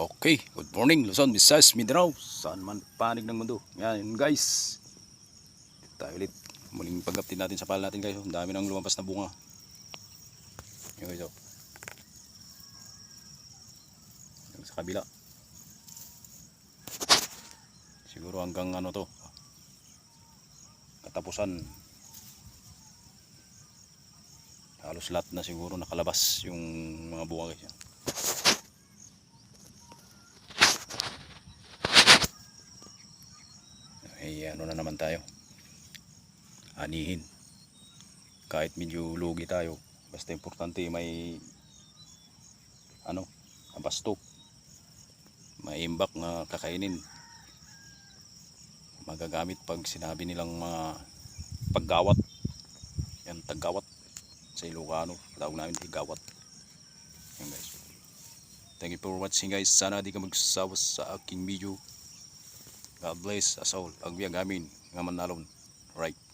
Okay, good morning Luzon, Visayas, Mindanao, saan man panig ng mundo. Yan guys. Tayo ulit. Muling pag-update natin sa pala natin guys. Ang dami nang lumampas na bunga. Yan guys oh. Sa kabila. Siguro hanggang ano to. Katapusan. Halos lahat na siguro nakalabas yung mga bunga guys. Yan. Ay ano na naman tayo? Anihin. Kahit medyo lugi tayo basta importante may ano abasto. May imbak na kakainin. Magagamit pag sinabi nilang mga paggawat. Yan taggawat. Sa Ilocano tawag namin higawat yan guys. Thank you for watching guys. Sana di ka magsasawa sa aking video God bless us all. Agbiang amin nga manalon. Right.